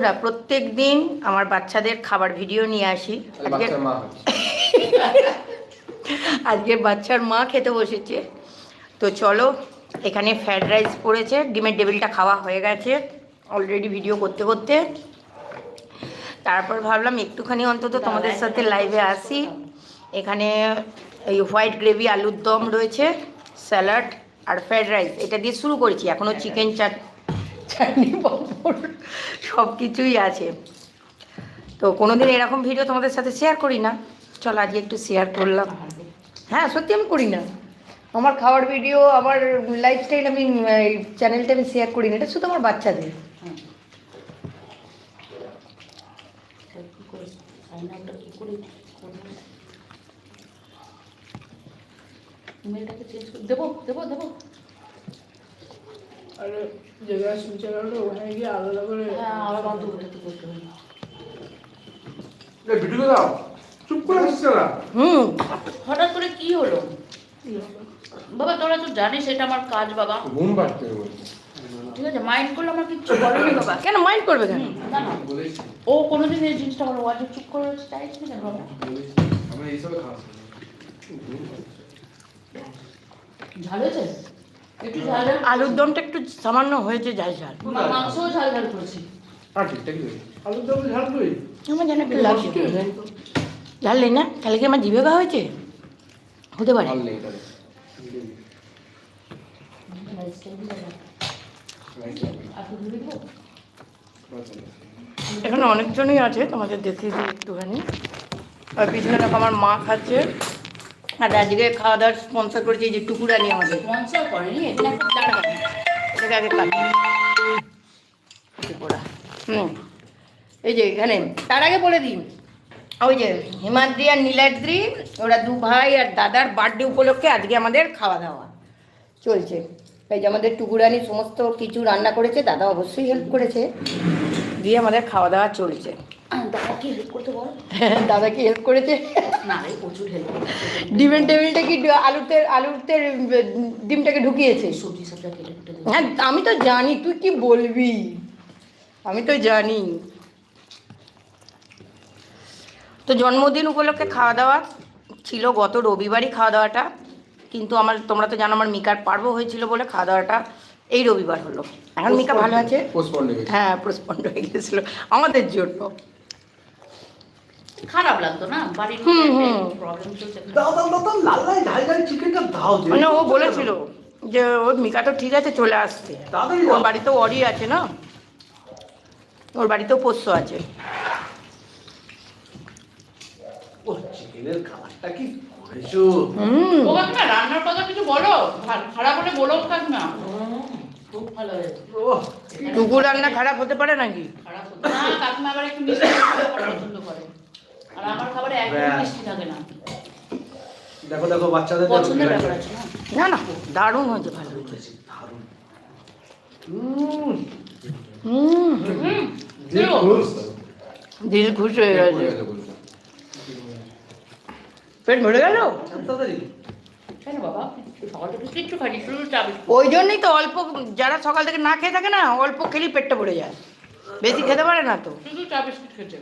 আমরা প্রত্যেক দিন আমার বাচ্চাদের খাবার ভিডিও নিয়ে আসি। আজকে বাচ্চার মা বাচ্চার মা খেতে বসেছে। তো চলো এখানে ফ্রাইড রাইস পড়েছে ডিমের টেবিলটা খাওয়া হয়ে গেছে। অলরেডি ভিডিও করতে করতে। তারপর ভাবলাম একটুখানি অন্তত তোমাদের সাথে লাইভে আসি। এখানে এই হোয়াইট গ্রেভি আলুর দম রয়েছে স্যালাড আর ফ্রাইড রাইস এটা দিয়ে শুরু করেছি এখনও চিকেন চাট চাটনি পাঁপড় সব কিছুই আছে। তো কোনো দিন এরকম ভিডিও তোমাদের সাথে শেয়ার করি না। চলো আজকে একটু শেয়ার করলাম। হ্যাঁ সত্যি আমি করি না। আমার খাওয়ার ভিডিও আমার লাইফস্টাইল আমি এই চ্যানেলটা আমি শেয়ার করি না এটা শুধু আমার বাচ্চাদের। দেবো দেবো দেবো। আর জায়গায় সুইচ লাগানো ওখানে গিয়ে আলাদা করে হ্যাঁ আবার করতে করতে হবে ভিডিও দাও। চুপ করে আসছে না হুম। হঠাৎ করে কি হলো? বাবা তোরা তো জানিস এটা আমার কাজ বাবা। ঘুম পাচ্ছে ঠিক আছে মাইন্ড করলে আমার কিচ্ছু বলেনি বাবা। কেন মাইন্ড করবে কেন? না না। ও কোনোদিন এই জিনিসটা আমার ওয়াজে চুপ করে রয়েছে তাই ছিল না বাবা। আমরা এইসবে খাওয়া ঝাল হয়েছে? আলুর দমটা একটু সামান্য হয়েছে ঝাল ঝাল। মাংসও ঝাল ঝাল করেছি। আর ঠিকঠাকই হয়েছে আলু দম ঝাল কই আমার যেন লাগছে ঝাল নেই না? তাহলে কি আমার জিভে হয়েছে? হতে পারে। এখানে অনেকজনই আছে তোমাদের দেখিয়ে দিই একটুখানি। আর পিছনে দেখো আমার মা খাচ্ছে। আর আজকে খাওয়া দাওয়ার স্পন্সর করেছে এই যে টুকুরানি আমাদের। স্পন্সর করেনি এটা এটাকে আগে কাটি। ত্রিপুরা। হুম। এই যে এখানে তার আগে বলে দিই ওই যে হিমাদ্রি আর নীলাদ্রি ওরা দু ভাই আর দাদার বার্থডে উপলক্ষে আজকে আমাদের খাওয়া দাওয়া চলছে। এই যে আমাদের টুকুরানি সমস্ত কিছু রান্না করেছে দাদা অবশ্যই হেল্প করেছে দিয়ে আমাদের খাওয়া দাওয়া চলছে। দাদা কি হেল্প করতে বল। দাদা হেল্প করেছে? না রে প্রচুর হেল্প ডিমের টেবিলটা কি আলুতে আলুতে ডিমটাকে ঢুকিয়েছে? সবজি সবটা কেটে কেটে হ্যাঁ আমি তো জানি তুই কি বলবি? আমি তো জানি। তো জন্মদিন উপলক্ষে খাওয়া দাওয়া ছিল গত রবিবারই খাওয়া দাওয়াটা। কিন্তু আমার তোমরা তো জানো আমার মিকার পার্ব হয়েছিল বলে খাওয়া দাওয়াটা এই রবিবার হলো। এখন মিকা ভালো আছে? হ্যাঁ প্রস্পন্ড হয়ে গেছিল। আমাদের জন্য। খারাপ লাগতো না? বাড়ির হুম, হুম। প্রবলেম চলছে দাও দাও দাও দাও, লাল লাল ঝাল ঝাল চিকেনটা দাও যে। মানে ও বলেছিল যে ওর মিকা তো ঠিক আছে চলে আসতে। ওর অরি আছে না? ওর বাড়িতেও পোষ্য আছে। রান্নার কথা কিছু বলো? খারাপ হলে বলো কাকিমা টুকু রান্না খারাপ হতে পারে নাকি? খারাপ না কাকিমা আবার একটু মিষ্টি পছন্দ করে। আর আমার খাবারে একদম মিষ্টি থাকে না। দেখো দেখো বাচ্চাদের পছন্দের ব্যাপার আছে না? না দারুণ হয়েছে ভালো হয়েছে। দারুণ। হুম। হুম। হুম দিল। খুশ? হয়ে গেছে। পেট ভরে গেল। ওই জন্যই তো অল্প যারা সকাল থেকে না খেয়ে থাকে না অল্প খেলেই পেটটা ভরে যায়। বেশি খেতে পারে না তো। শুধু চা বিস্কুট খেতে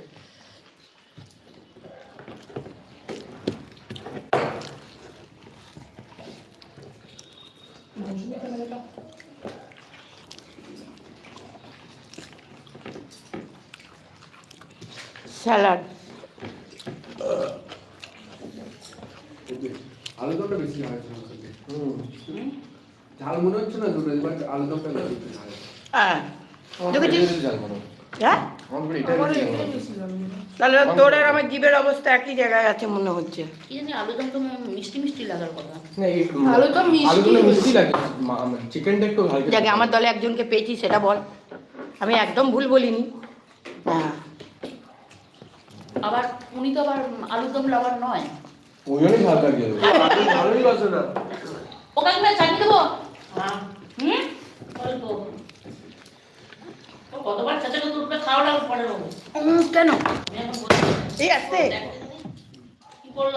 স্যালাড। আলুদমটা বেশি হুম? ঝাল মনে হচ্ছে না দুটো? বাট আলুদমটা বেশি হ্যাঁ। মনে হ্যাঁ। মনে হয়? তাহলে তোর আর আমার জীবের অবস্থা একই জায়গায় আছে মনে হচ্ছে। কি আলুদম তো মিষ্টি মিষ্টি লাগার কথা। আলুদম মিষ্টি আলুগুলো হয়েছে। মিষ্টি লাগে আমার চিকেনটা একটু হালকা আমার দলে একজনকে পেয়েছি সেটা বল। আমি একদম ভুল বলিনি। হ্যাঁ। আবার উনি তো আবার আলুদম লাভার নয়। ওই জন্যই লাগে আলু ভালোই বাসে না। ও কাকিমা চাটনি দেবো হুম? অল্প। ও কতবার চেঁচে তো উঠবে খাওয়া লাগবে পরে কেন? আমি এই আসতে। কি করল?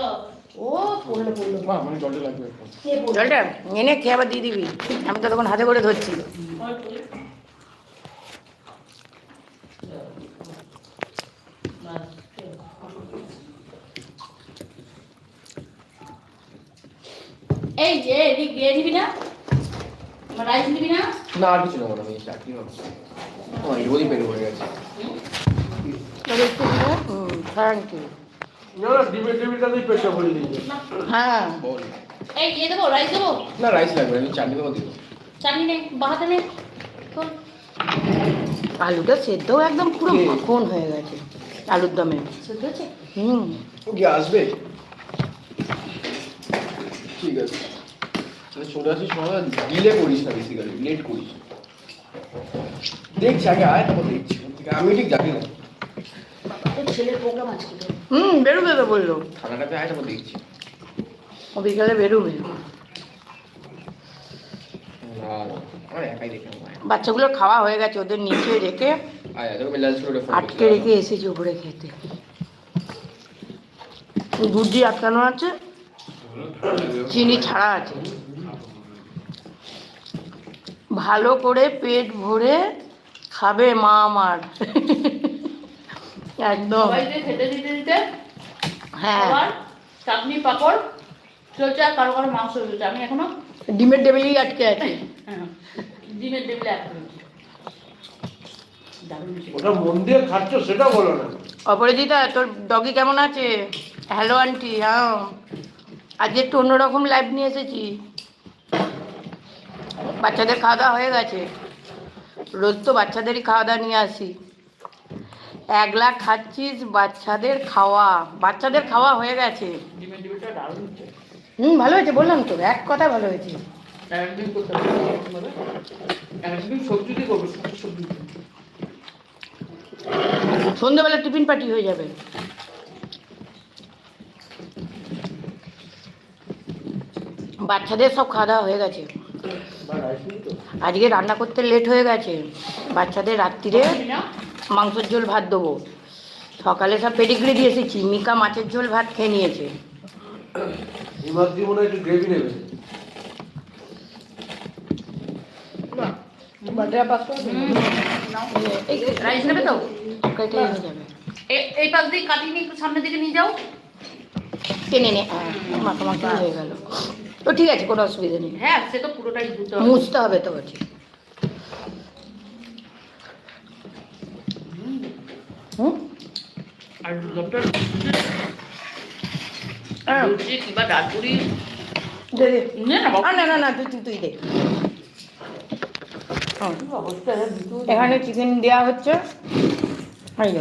ও পড়ল পড়ল। মা মানে জলটা লাগবে। এনে খেয়ে আবার দিয়ে দিবি। আমি তো তখন হাতে করে ধরছি। এই যে এদিক দিয়ে নিবি না? রাইস নিবি না? না আর কিছু নেব না আমি চাকরি হবে? আমার পেটে গেছে। হ্যাঁ। বল। এই দেবো রাইস দেবো? না রাইস লাগবে আমি চাটনি দেবো দিব। চাটনি নে বাহাতে নে। খোল। আলুটা সেদ্ধ একদম পুরো? মাখন হয়ে গেছে আলুর দমে। সেদ্ধ হয়েছে? হুম। ও কি আসবে? ঠিক আছে। তাহলে চলে আসিস সময় ডিলে করিস না বেসিক্যালি লেট করিস দেখছি আগে আয় তারপর দেখছি আমি ঠিক জানি না ছেলের প্রোগ্রাম আজকে হুম বেরোবে তো বলল খানাটাতে আয় তারপর দেখছি ও বিকালে বেরোবে। বাচ্চাগুলোর খাওয়া হয়ে গেছে ওদের নিচে রেখে আটকে রেখে এসেছি উপরে খেতে গুজি আটকানো আছে চিনি ছাড়া আছে ভালো করে পেট ভরে খাবে মা আমার। একদম। খেতে দিতে দিতে হ্যাঁ। চাটনি পাঁপড় চলছে আর কারও কারও মাংস চলছে আমি এখনও ডিমের টেবিলেই আটকে আছে। হ্যাঁ, ডিমের টেবিলে। ওটা মন দিয়ে খাচ্ছ সেটা বলো না। অপরাজিতা তোর ডগি কেমন আছে? হ্যালো আন্টি হ্যাঁ। আজকে একটু অন্যরকম লাইভ নিয়ে এসেছি। বাচ্চাদের খাওয়া দাওয়া হয়ে গেছে। রোজ তো বাচ্চাদেরই খাওয়া দাওয়া নিয়ে আসি। এক লাখ খাচ্ছিস বাচ্চাদের খাওয়া। বাচ্চাদের খাওয়া হয়ে গেছে। হুম ভালো হয়েছে বললাম তো এক কথা ভালো হয়েছে। সন্ধ্যেবেলা টিফিন পার্টি হয়ে যাবে। বাচ্চাদের সব খাওয়া দাওয়া হয়ে গেছে। আজকে রান্না করতে লেট হয়ে গেছে। বাচ্চাদের রাত্রিরে মাংসের ঝোল ভাত দেবো। সকালে সব পেডিগ্রি দিয়ে এসেছি। মিকা মাছের ঝোল ভাত খেয়ে নিয়েছে। হিমাদ্রি একটু গ্রেভি নেবে? হুম, নাও। এই রাইস নেবে তো? কেটে হয়ে যাবে। এই পাশ দিয়ে কাটিয়ে নিয়ে একটু সামনের দিকে নিয়ে যাও। টেনে নে। হ্যাঁ, মাখা মাখা হয়ে গেল। তো ঠিক আছে কোনো অসুবিধা নেই। হ্যাঁ সে তো পুরোটাই ধুতে হবে। মুছতে হবে তো হুম? আর ডক্টর লুচি কিংবা ডালপুরি দে দে। নে না তুই তুই দে। এখানে চিকেন দেওয়া হচ্ছে। এই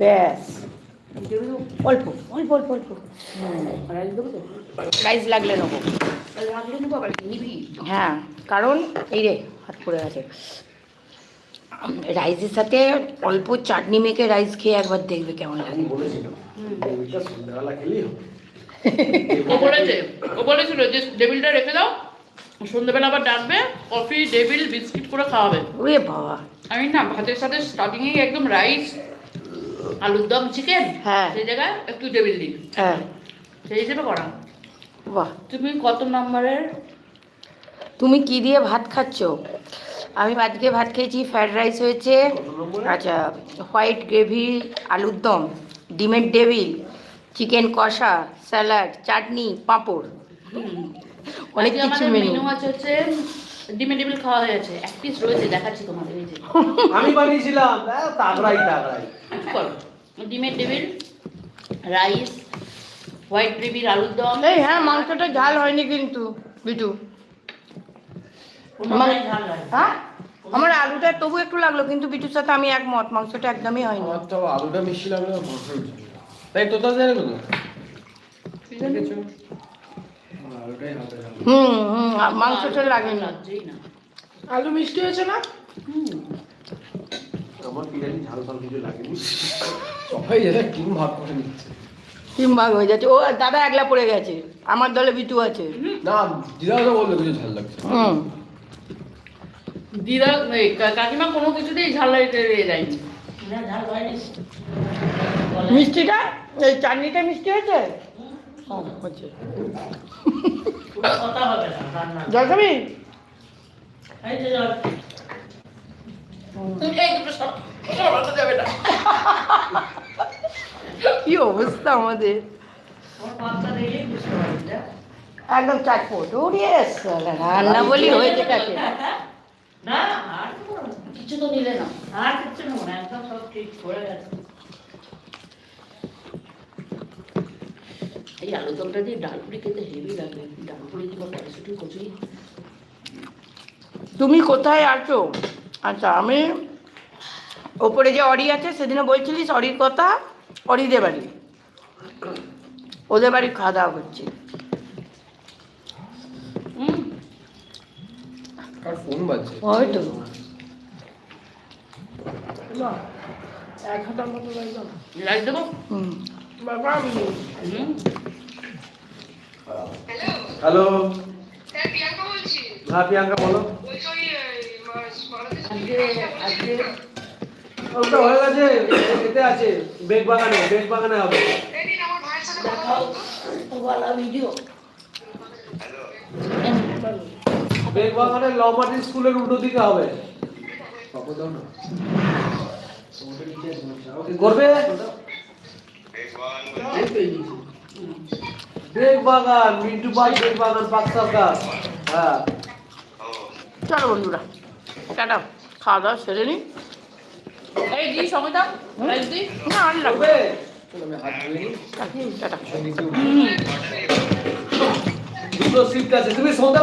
ব্যাস। অল্প অল্প অল্প অল্প। রাইস লাগলে নেব। হ্যাঁ কারণ এই রে হাত পড়ে গেছে। রাইসের সাথে অল্প চাটনি মেখে রাইস খেয়ে একবার দেখবে কেমন লাগে। ও বলেছে ও বলেছিল যে টেবিলটা রেখে দাও সন্ধ্যেবেলা আবার ডাকবে কফি টেবিল বিস্কিট করে খাওয়াবে। ওরে বাবা। আমি না ভাতের সাথে স্টার্টিংয়ে একদম রাইস আলুর দম চিকেন হ্যাঁ। সেই জায়গায় একটু টেবিল দিই হ্যাঁ। সেই হিসেবে করা। বাহ। তুমি কত নম্বরের? তুমি কি দিয়ে ভাত খাচ্ছ? আমি আজকে ভাত খেয়েছি ফ্রাইড রাইস হয়েছে। আচ্ছা হোয়াইট গ্রেভি আলুর দম ডিমের ডেভিল চিকেন কষা স্যালাড চাটনি পাঁপড়। অনেক কিছু মেনু মেনু আছে হচ্ছে ডিমের টেবিল খাওয়া হয়ে গেছে এক পিস রয়েছে দেখাচ্ছি তোমাদের এই যে। আমি বানিয়েছিলাম তাগড়াই তাগড়াই। করো। ডিমের টেবিল রাইস হোয়াইট গ্রেভির আলুর দম। এই হ্যাঁ মাংসটা ঝাল হয়নি কিন্তু বিটু। হ্যাঁ? আমার আলুটা তবু একটু লাগল কিন্তু বিটুর সাথে আমি একমত মাংসটা একদমই হয়নি। তো আলুটা মিষ্টি লাগল। তাই তোর তাহলে জানে কোনো আলুটাই হাতে ঝাল। হুম হুম মাংসটা লাগছেই না। আলু মিষ্টি হয়েছে না? আমার কি ঝাল ফাল কিছু লাগেনি। সবাই যেটা টিম ভাগ করে নিচ্ছে। তিন ভাগ হয়ে যাচ্ছে। ও দাদা একলা পড়ে গেছে। আমার দলে বিটু আছে। না দিদা তো বলল কিছু ঝাল লাগছে। হুম। দিদা এই কাকিমা কোনো কিছুতেই ঝাল লাগিয়ে যায়নি না ঝাল হয়নি মিষ্টিটা? এই চাটনিটা মিষ্টি হয়েছে? ও, হয়েছে কথা হবে না রান্না জল খাবি এই যে জল। এই দুটো সব সরানো যাবে না। কি অবস্থা আমাদের? একদম চাটপট উড়িয়ে রান্না বলি হয়েছে কাছে না আর কিছু তো নিলে না। আর কিছু না একদম সব ঠিক করে গেছে। এই আলু দমটা দিয়ে ডাল পুরি খেতে হেভি লাগবে ডাল পুরি কিংবা কড়াইশুটি কচুরি। তুমি কোথায় আছো? আচ্ছা আমি ওপরে যে অরি আছে সেদিনে বলছিলিস অরির কথা অরিদের বাড়ি। ওদের বাড়ি খাওয়া দাওয়া করছি। হুম। আর ফোন বাজছে? ওই তো। লাইট দেবো? হুম। হুম। হ্যালো হ্যাঁ প্রিয়াঙ্কা বলছি। হ্যাঁ বলো। ওটা হয়ে গেছে। এতে আছে। বেগ বাগানে বেগ বাগানে হবে। দিন আমার ভাইয়ের সাথে কথা দেখাও। বলতো। ওয়ালা ভিডিও। বেগ বাগানে লমাটি স্কুলের উল্টো দিকে হবে। করবে? বেগ বাগান মিন্টু পাই বেগ বাগান পাঁচ সরকার হ্যাঁ। চলো বন্ধুরা টাটা। খাওয়া দাওয়া সেরে নি। এই দি এই দি। না আর লাগবে টাটা। দুটো সিট আছে তুমি সন্ধ্যা